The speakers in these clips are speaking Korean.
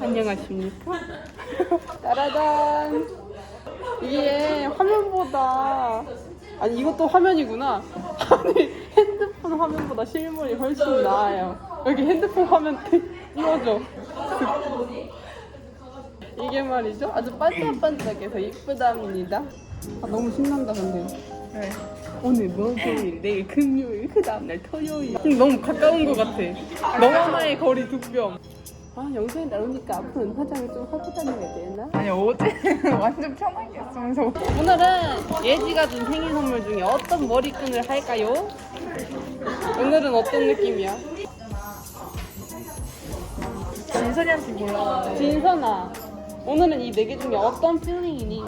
안녕하십니까? 따라단. 이게 화면보다 아니 이것도 화면이구나. 아니 핸드폰 화면보다 실물이 훨씬 나아요. 여기 핸드폰 화면 띄워줘. 이게 말이죠? 아주 반짝반짝해서 이쁘답니다. 아 너무 신난다 근데. 네. 오늘 목요일, 내일 금요일, 그 다음날 토요일. 너무 가까운 것 같아. 너와 나의 거리 두 뼘. 아 영상에 나오니까 앞으로는 화장을 좀 하고 다녀야 되나? 아니 어제 완전 편하게 했으면서 오늘은 예지가 준 생일 선물 중에 어떤 머리끈을 할까요? 오늘은 어떤 느낌이야? 진선이한테 몰라. 진선아, 오늘은 이 네 개 중에 어떤 필링이니?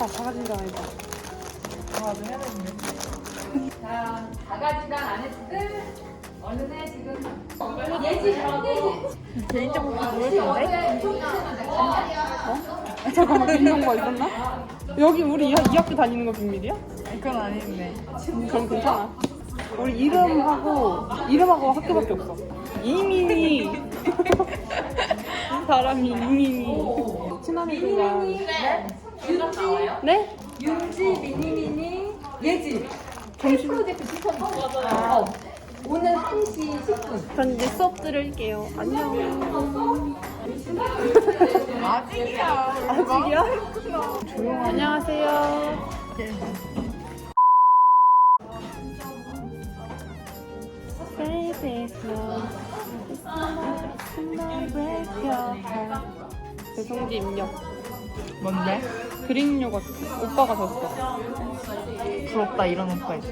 아, 바가지가 아니다. 아, 네, 해야 되는데. 자, 바가지랑 안에들 어느 새 지금 예지하고 개인적 으로 모르던데? 어? 잠깐만, 민정가 있었나? 여기 우리 이, 이 학교 다니는 거 비밀이야? 그건 아닌데. 그럼 괜찮아. 우리 이름하고 이름하고 학교밖에 없어. 이민이 이 사람이 이민이 친한 애들이랑 윤지, 네? 윤지, 미니 미니, 예지. 점심 프로젝트 시켰어. 어. 오늘 1시 10분. 전 이제 수업 들을게요. 안녕. 아직이야. 아직이야? 조용하냐? 안녕하세요. 배송지 입력. 뭔데? 그릭 요거트. 오빠가 줬어. 부럽다 이런 오빠 있어.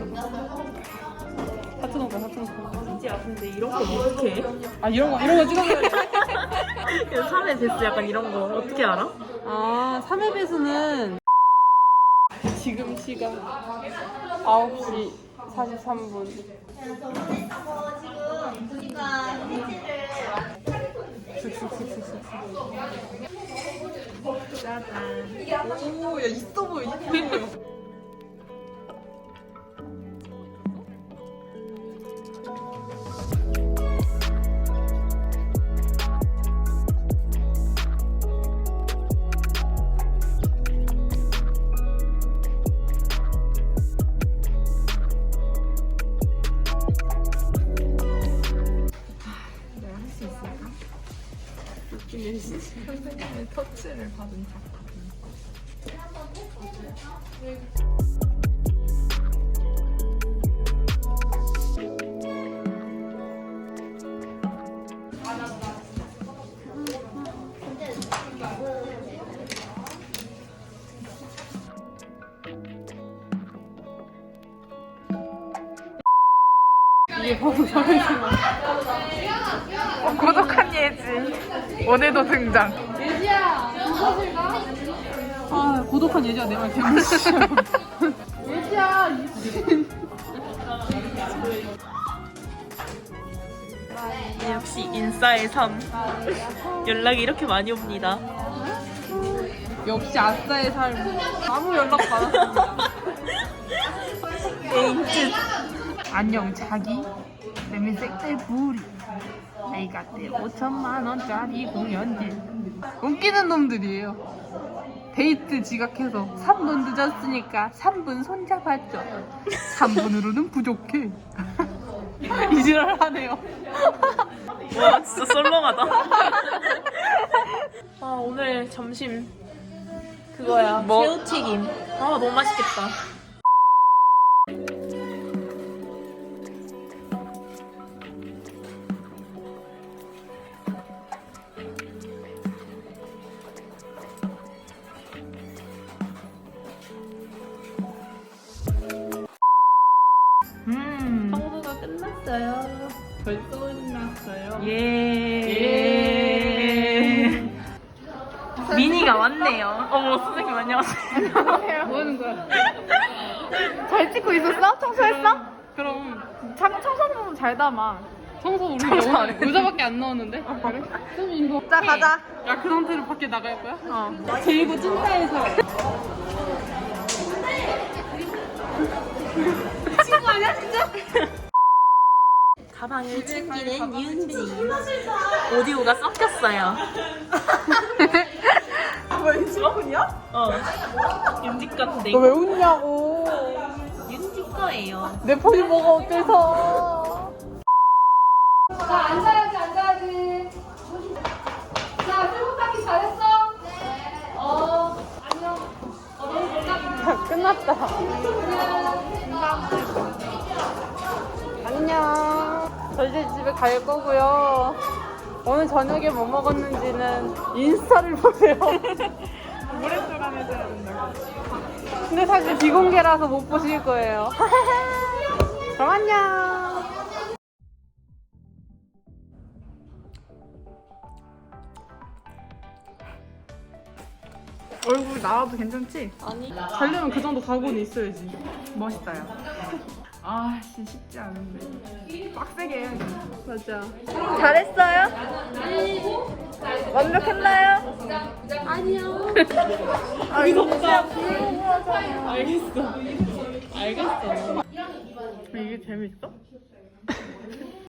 하트 오빠, 하트 오빠. 이제 근데 이런 거 어떻게 해? 아 이런 거 이런 거 돼. 3회 됐어 약간 이런 거 어떻게 알아? 아 3회 배수는 지금 시간 9시 43분. 오 야 있어 보여 있어 보여. 선생님의 터치를 받은 작품. 이게 바로 자존심. 어, 고독한 예지. 오늘도 등장. 예지야 무서실 가? 아 고독한 예지야 내 말 개무 예지야 역시 인싸의 삶. 연락이 이렇게 많이 옵니다. 역시 아싸의 삶 아무 연락 받았습니다 에잉뜻. 안녕 자기. 내미 색깔 부리. 내가 때 5천만 원짜리 공연지. 웃기는 놈들이에요 데이트 지각해서 3분 늦었으니까 3분 손잡았죠 3분으로는 부족해 이지랄 하네요 와 진짜 썰렁하다. 아 오늘 점심 그거야. 뭐? 새우튀김. 아 너무 맛있겠다. 끝났어요 예. 미니가 왔네요. 어머 선생님 안녕하세요. 뭐 하는 거야? 잘 찍고 있었어? 청소했어? 그럼 참 청소하는 부분 잘 담아. 청소 우리 청소 안 여자, 해. 여자밖에 안 나오는데? 그래? 좀 이거 자 가자. 야 그 상태로 밖에 나갈 거야? 어. 제이고 찐따에서 친구 아니야 진짜? 가방을 챙기는 윤지. 오디오가 섞였어요. 뭐 인지폰이야? 어. 윤지 건데. 너 왜 웃냐고. 윤지 거예요. 내 폰이 뭐가 어때서. 자, 앉아야지, 앉아야지. 자, 출국 닦기 잘했어? 어, 안녕. 어, 너무 놀랍다. 끝났다. 안녕. 저 이제 집에 갈 거고요. 오늘 저녁에 뭐 먹었는지는 인스타를 보세요. 노랫소감에서 해야 된다고. 근데 사실 비공개라서 못 보실 거예요. 그럼 안녕. 얼굴 나와도 괜찮지? 아니. 자려면 그 정도 각오는 있어야지. 멋있다요. 아, 씨, 쉽지 않은데. 빡세게 해야 돼. 맞아. 잘했어요? 완벽했나요? 아, 이거 봐. 알겠어. 알겠어. 이게 재밌어?